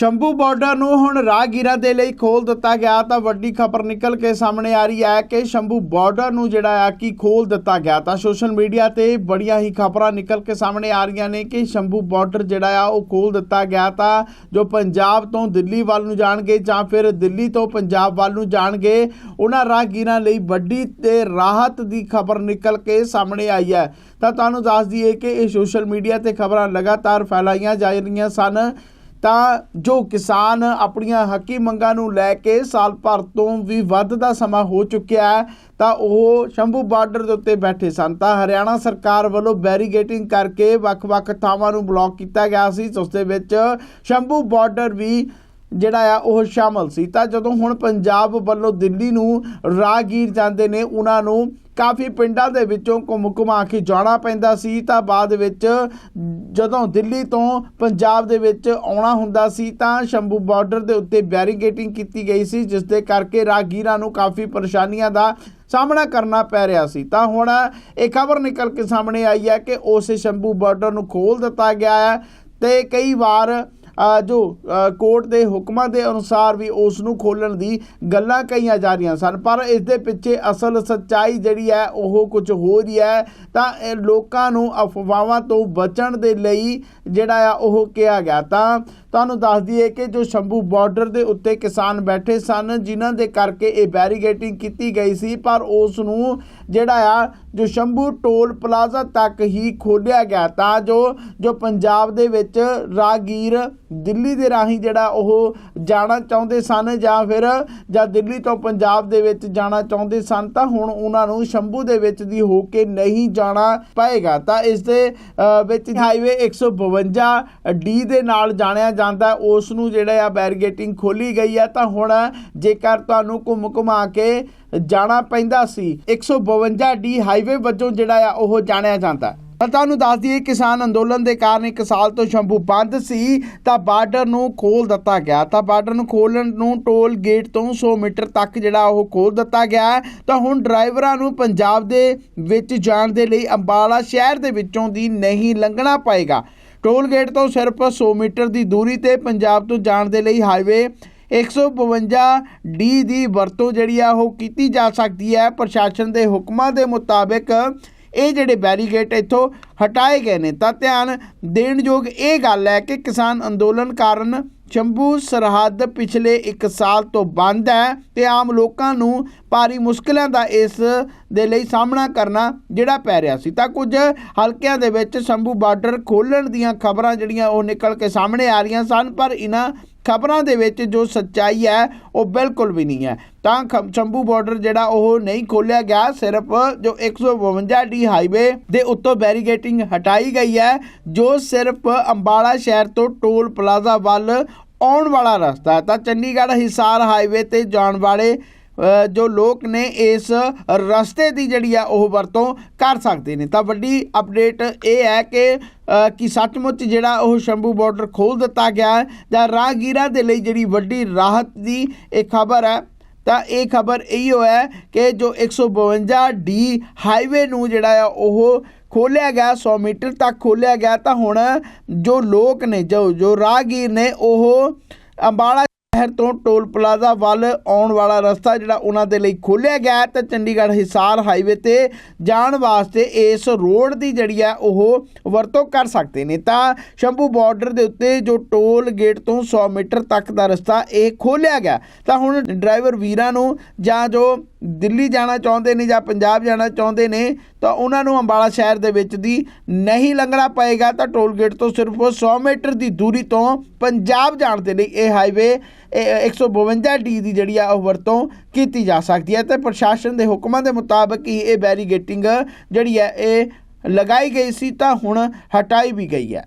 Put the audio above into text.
Shambhu border ਨੂੰ ਹੁਣ ਰਾਹਗੀਰਾਂ ਦੇ ਲਈ ਖੋਲ ਦਿੱਤਾ ਗਿਆ ਤਾਂ ਵੱਡੀ ਖਬਰ ਨਿਕਲ ਕੇ ਸਾਹਮਣੇ ਆ ਰਹੀ ਹੈ ਕਿ ਸ਼ੰਭੂ ਬਾਰਡਰ ਨੂੰ ਜਿਹੜਾ ਆ ਕਿ ਖੋਲ ਦਿੱਤਾ ਗਿਆ ਤਾਂ ਸੋਸ਼ਲ ਮੀਡੀਆ ਤੇ ਬੜੀਆਂ ਹੀ ਖਬਰਾਂ ਨਿਕਲ ਕੇ ਸਾਹਮਣੇ ਆ ਰਹੀਆਂ ਨੇ ਕਿ ਸ਼ੰਭੂ ਬਾਰਡਰ ਜਿਹੜਾ ਆ ਉਹ ਖੋਲ ਦਿੱਤਾ ਗਿਆ ਤਾਂ ਜੋ ਪੰਜਾਬ ਤੋਂ ਦਿੱਲੀ ਵੱਲ ਨੂੰ ਜਾਣਗੇ ਜਾਂ ਫਿਰ ਦਿੱਲੀ ਤੋਂ ਪੰਜਾਬ ਵੱਲ ਨੂੰ ਜਾਣਗੇ, ਉਹਨਾਂ ਰਾਹਗੀਰਾਂ ਲਈ ਵੱਡੀ ਤੇ ਰਾਹਤ ਦੀ ਖਬਰ ਨਿਕਲ ਕੇ ਸਾਹਮਣੇ ਆਈ ਹੈ। ਤਾਂ ਤੁਹਾਨੂੰ ਦੱਸ ਦਈਏ ਕਿ ਇਹ ਸੋਸ਼ਲ ਮੀਡੀਆ ਤੇ ਖਬਰਾਂ ਲਗਾਤਾਰ ਫੈਲਾਈਆਂ ਜਾ ਰਹੀਆਂ ਸਨ। ਤਾਂ ਜੋ ਕਿਸਾਨ ਆਪਣੀਆਂ ਹੱਕੀ ਮੰਗਾਂ ਨੂੰ ਲੈ ਕੇ ਸਾਲ ਭਰ ਤੋਂ ਵੀ ਵੱਧ ਦਾ ਸਮਾਂ ਹੋ ਚੁੱਕਿਆ ਹੈ, ਤਾਂ ਉਹ ਸ਼ੰਭੂ ਬਾਰਡਰ ਦੇ ਉੱਤੇ ਬੈਠੇ ਸਨ। ਤਾਂ ਹਰਿਆਣਾ ਸਰਕਾਰ ਵੱਲੋਂ ਬੈਰੀਗੇਟਿੰਗ ਕਰਕੇ ਵੱਖ-ਵੱਖ ਥਾਵਾਂ ਨੂੰ ਬਲੌਕ ਕੀਤਾ ਗਿਆ ਸੀ। ਉਸ ਦੇ ਵਿੱਚ ਸ਼ੰਭੂ ਬਾਰਡਰ ਵੀ ਜਿਹੜਾ ਆ, ਉਹ ਸ਼ਾਮਲ ਸੀ। ਤਾਂ ਜਦੋਂ ਹੁਣ ਪੰਜਾਬ ਵੱਲੋਂ ਦਿੱਲੀ ਨੂੰ ਰਾਹਗੀਰ ਜਾਂਦੇ ਨੇ, ਉਹਨਾਂ ਨੂੰ ਕਾਫੀ ਪਿੰਡਾਂ ਦੇ ਵਿੱਚੋਂ ਘੁੰਮ ਘੁਮਾ ਕੇ ਜਾਣਾ ਪੈਂਦਾ ਸੀ। ਤਾਂ ਬਾਅਦ ਵਿੱਚ ਜਦੋਂ ਦਿੱਲੀ ਤੋਂ ਪੰਜਾਬ ਦੇ ਵਿੱਚ ਆਉਣਾ ਹੁੰਦਾ ਸੀ, ਤਾਂ ਸ਼ੰਭੂ ਬਾਰਡਰ ਦੇ ਉੱਤੇ ਬੈਰੀਗੇਟਿੰਗ ਕੀਤੀ ਗਈ ਸੀ, ਜਿਸ ਦੇ ਕਰਕੇ ਰਾਹਗੀਰਾਂ ਨੂੰ ਕਾਫੀ ਪਰੇਸ਼ਾਨੀਆਂ ਦਾ ਸਾਹਮਣਾ ਕਰਨਾ ਪੈ ਰਿਹਾ ਸੀ। ਤਾਂ ਹੁਣ ਇਹ ਖਬਰ ਨਿਕਲ ਕੇ ਸਾਹਮਣੇ ਆਈ ਹੈ ਕਿ ਉਸੇ ਸ਼ੰਭੂ ਬਾਰਡਰ ਨੂੰ ਖੋਲ ਦਿੱਤਾ ਗਿਆ ਹੈ ਤੇ ਕਈ ਵਾਰ ਜੋ ਕੋਰਟ ਦੇ ਹੁਕਮਾਂ ਦੇ ਅਨੁਸਾਰ ਵੀ ਉਸ ਨੂੰ ਖੋਲਣ ਦੀ ਗੱਲਾਂ ਕਹੀਆਂ ਜਾ ਰਹੀਆਂ ਸਨ, ਪਰ ਇਸ ਦੇ ਪਿੱਛੇ ਅਸਲ ਸੱਚਾਈ ਜਿਹੜੀ ਹੈ, ਉਹ ਕੁਝ ਹੋ ਰਹੀ ਹੈ। ਤਾਂ ਲੋਕਾਂ ਨੂੰ ਅਫਵਾਹਾਂ ਤੋਂ ਬਚਣ ਦੇ ਲਈ ਜਿਹੜਾ ਆ, ਉਹ ਕਿਹਾ ਗਿਆ। ਤਾਂ ਤੁਹਾਨੂੰ ਦੱਸ ਦਈਏ ਕਿ ਜੋ ਸ਼ੰਭੂ ਬਾਰਡਰ ਦੇ ਉੱਤੇ ਕਿਸਾਨ ਬੈਠੇ ਸਨ, ਜਿਨ੍ਹਾਂ ਦੇ ਕਰਕੇ ਇਹ ਬੈਰੀਗੇਟਿੰਗ ਕੀਤੀ ਗਈ ਸੀ, ਪਰ ਉਸ ਨੂੰ ਜਿਹੜਾ ਆ, ਜੋ ਸ਼ੰਭੂ ਟੋਲ ਪਲਾਜ਼ਾ ਤੱਕ ਹੀ ਖੋਲਿਆ ਗਿਆ ਤਾਂ ਜੋ ਜੋ ਪੰਜਾਬ ਦੇ ਵਿੱਚ ਰਾਹਗੀਰ ਦਿੱਲੀ ਦੇ ਰਾਹੀਂ ਜਿਹੜਾ ਉਹ ਜਾਣਾ ਚਾਹੁੰਦੇ ਸਨ ਜਾਂ ਫਿਰ, ਜਾਂ ਦਿੱਲੀ ਤੋਂ ਪੰਜਾਬ ਦੇ ਵਿੱਚ ਜਾਣਾ ਚਾਹੁੰਦੇ ਸਨ, ਤਾਂ ਹੁਣ ਉਹਨਾਂ ਨੂੰ ਸ਼ੰਭੂ ਦੇ ਵਿੱਚ ਦੀ ਹੋ ਕੇ ਨਹੀਂ ਜਾਣਾ ਪਏਗਾ। ਤਾਂ ਇਸ ਦੇ ਵਿੱਚ ਹਾਈਵੇ 152 ਡੀ ਦੇ ਨਾਲ ਜਾਣਿਆ ਜਾਂਦਾ ਉਸ ਨੂੰ ਜਿਹੜਾ ਆ ਬੈਰੀਗੇਟਿੰਗ ਖੋਲੀ ਗਈ ਹੈ ਤਾਂ ਹੁਣ ਜੇਕਰ ਤੁਹਾਨੂੰ ਘੁੰਮ ਘੁਮਾ ਕੇ ਜਾਣਾ ਪੈਂਦਾ ਸੀ 152 ਡੀ ਹਾਈਵੇ ਵਜੋਂ ਜਿਹੜਾ ਆ, ਉਹ ਜਾਣਿਆ ਜਾਂਦਾ। ਤਾਂ ਤੁਹਾਨੂੰ ਦੱਸ ਦਈਏ, ਕਿਸਾਨ ਅੰਦੋਲਨ ਦੇ ਕਾਰਨ ਇੱਕ ਸਾਲ ਤੋਂ ਸ਼ੰਭੂ ਬੰਦ ਸੀ, ਤਾਂ ਬਾਰਡਰ ਨੂੰ ਖੋਲ ਦਿੱਤਾ ਗਿਆ। ਤਾਂ ਬਾਰਡਰ ਨੂੰ ਖੋਲਣ ਨੂੰ ਟੋਲ ਗੇਟ ਤੋਂ 100 ਮੀਟਰ ਤੱਕ ਜਿਹੜਾ ਉਹ ਖੋਲ ਦਿੱਤਾ ਗਿਆ। ਤਾਂ ਹੁਣ ਡਰਾਈਵਰਾਂ ਨੂੰ ਪੰਜਾਬ ਦੇ ਵਿੱਚ ਜਾਣ ਦੇ ਲਈ ਅੰਬਾਲਾ ਸ਼ਹਿਰ ਦੇ ਵਿੱਚੋਂ ਦੀ ਨਹੀਂ ਲੰਘਣਾ ਪਏਗਾ। ਟੋਲ ਗੇਟ ਤੋਂ ਸਿਰਫ 100 ਮੀਟਰ ਦੀ ਦੂਰੀ ਤੇ ਪੰਜਾਬ ਤੋਂ ਜਾਣ ਦੇ ਲਈ ਹਾਈਵੇ 152 ਡੀ ਦੀ ਵਰਤੋਂ ਜਿਹੜੀ ਆ, ਉਹ ਕੀਤੀ ਜਾ ਸਕਦੀ ਹੈ। ਪ੍ਰਸ਼ਾਸਨ ਦੇ ਹੁਕਮਾਂ ਦੇ ਮੁਤਾਬਕ ਇਹ ਜਿਹੜੇ ਬੈਰੀਗੇਟ ਇੱਥੋਂ ਹਟਾਏ ਗਏ ਨੇ। ਤਾਂ ਧਿਆਨ ਦੇਣਯੋਗ ਇਹ ਗੱਲ ਹੈ ਕਿ ਕਿਸਾਨ ਅੰਦੋਲਨ ਕਾਰਨ ਸ਼ੰਭੂ ਸਰਹੱਦ ਪਿਛਲੇ 1 ਸਾਲ ਤੋਂ ਬੰਦ ਹੈ ਤੇ ਆਮ ਲੋਕਾਂ ਨੂੰ ਭਾਰੀ ਮੁਸ਼ਕਲਾਂ ਦਾ ਇਸ ਦੇ ਲਈ ਸਾਹਮਣਾ ਕਰਨਾ ਜਿਹੜਾ ਪੈ ਰਿਹਾ ਸੀ। ਤਾਂ ਕੁਝ ਹਲਕਿਆਂ ਦੇ ਵਿੱਚ ਸ਼ੰਭੂ ਬਾਰਡਰ ਖੋਲਣ ਦੀਆਂ ਖਬਰਾਂ ਜਿਹੜੀਆਂ ਉਹ ਨਿਕਲ ਕੇ ਸਾਹਮਣੇ ਆ ਰਹੀਆਂ ਸਨ, ਪਰ ਇਹਨਾਂ ਖਬਰਾਂ ਦੇ ਵਿੱਚ ਜੋ ਸੱਚਾਈ ਹੈ, ਉਹ ਬਿਲਕੁਲ ਵੀ ਨਹੀਂ ਹੈ। ਤਾਂ ਖ- ਸ਼ੰਭੂ ਬਾਰਡਰ ਜਿਹੜਾ ਉਹ ਨਹੀਂ ਖੋਲਿਆ ਗਿਆ, ਸਿਰਫ ਜੋ 152 ਡੀ ਹਾਈਵੇ ਦੇ ਉੱਤੋਂ ਬੈਰੀਗੇਟਿੰਗ ਹਟਾਈ ਗਈ ਹੈ, ਜੋ ਸਿਰਫ ਅੰਬਾਲਾ ਸ਼ਹਿਰ ਤੋਂ ਟੋਲ ਪਲਾਜ਼ਾ ਵੱਲ ਆਉਣ ਵਾਲਾ ਰਸਤਾ ਹੈ। ਤਾਂ ਚੰਡੀਗੜ੍ਹ, ਹਿਸਾਰ ਹਾਈਵੇ ਤੇ ਜਾਣ ਵਾਲੇ ਜੋ ਲੋਕ ਨੇ ਇਸ ਰਸਤੇ ਦੀ ਜਿਹੜੀ ਆ ਉਹ ਵਰਤੋਂ ਕਰ ਸਕਦੇ ਨੇ। ਤਾਂ ਵੱਡੀ ਅਪਡੇਟ ਇਹ ਹੈ ਕਿ ਕਿ ਸੱਚਮੁੱਚ ਜਿਹੜਾ ਉਹ ਸ਼ੰਭੂ ਬਾਰਡਰ ਖੋਲ ਦਿੱਤਾ ਗਿਆ ਹੈ ਜਾਂ ਰਾਹਗੀਰਾਂ ਦੇ ਲਈ ਜਿਹੜੀ ਵੱਡੀ ਰਾਹਤ ਦੀ ਇਹ ਖਬਰ ਹੈ ਤਾਂ ਇਹ ਖਬਰ ਇਹੀ ਹੈ ਕਿ ਜੋ 152 ਡੀ ਹਾਈਵੇ ਨੂੰ ਜਿਹੜਾ ਆ, ਉਹ ਖੋਲਿਆ ਗਿਆ 100 ਮੀਟਰ ਤੱਕ ਖੋਲਿਆ ਗਿਆ, ਤਾਂ ਹੁਣ ਜੋ ਲੋਕ ਨੇ, ਜੋ ਜੋ ਰਾਹਗੀਰ ਨੇ, ਉਹ ਅੰਬਾਲਾ ਸ਼ਹਿਰ ਤੋਂ ਟੋਲ ਪਲਾਜ਼ਾ ਵੱਲ ਆਉਣ ਵਾਲਾ ਰਸਤਾ ਜਿਹੜਾ ਉਹਨਾਂ ਦੇ ਲਈ ਖੋਲ੍ਹਿਆ ਗਿਆ ਹੈ, ਤੇ ਚੰਡੀਗੜ੍ਹ ਹਿਸਾਰ ਹਾਈਵੇ ਤੇ ਜਾਣ ਵਾਸਤੇ ਇਸ ਰੋਡ ਦੀ ਜਿਹੜੀ ਹੈ ਉਹ ਵਰਤੋਂ ਕਰ ਸਕਦੇ ਨੇ। ਤਾਂ ਸ਼ੰਭੂ ਬਾਰਡਰ ਦੇ ਉੱਤੇ ਜੋ ਟੋਲ ਗੇਟ ਤੋਂ 100 ਮੀਟਰ ਤੱਕ ਦਾ ਰਸਤਾ ਇਹ ਖੋਲ੍ਹਿਆ ਗਿਆ। ਤਾਂ ਹੁਣ ਡਰਾਈਵਰ ਵੀਰਾਂ ਨੂੰ ਜਾਂ ਜੋ ਦਿੱਲੀ ਜਾਣਾ ਚਾਹੁੰਦੇ ਨੇ ਜਾਂ ਪੰਜਾਬ ਜਾਣਾ ਚਾਹੁੰਦੇ ਨੇ ਤਾਂ ਉਹਨਾਂ ਨੂੰ ਅੰਬਾਲਾ ਸ਼ਹਿਰ ਦੇ ਵਿੱਚ ਦੀ ਨਹੀਂ ਲੰਘਣਾ ਪਏਗਾ, ਤਾਂ ਟੋਲ ਗੇਟ ਤੋਂ ਸਿਰਫ 100 ਮੀਟਰ ਦੀ ਦੂਰੀ ਤੋਂ ਪੰਜਾਬ ਜਾਣ ਦੇ ਲਈ ਇਹ ਹਾਈਵੇ 152 ਡੀ ਦੀ ਜਿਹੜੀ ਆ ਉਹ ਵਰਤੋਂ ਕੀਤੀ ਜਾ ਸਕਦੀ ਹੈ। ਤੇ ਪ੍ਰਸ਼ਾਸਨ ਦੇ ਹੁਕਮਾਂ ਦੇ ਮੁਤਾਬਕ ਹੀ ਇਹ ਬੈਰੀਗੇਟਿੰਗ ਜਿਹੜੀ ਹੈ, ਇਹ ਲਗਾਈ ਗਈ ਸੀ, ਤਾਂ ਹੁਣ ਹਟਾਈ ਵੀ ਗਈ ਹੈ।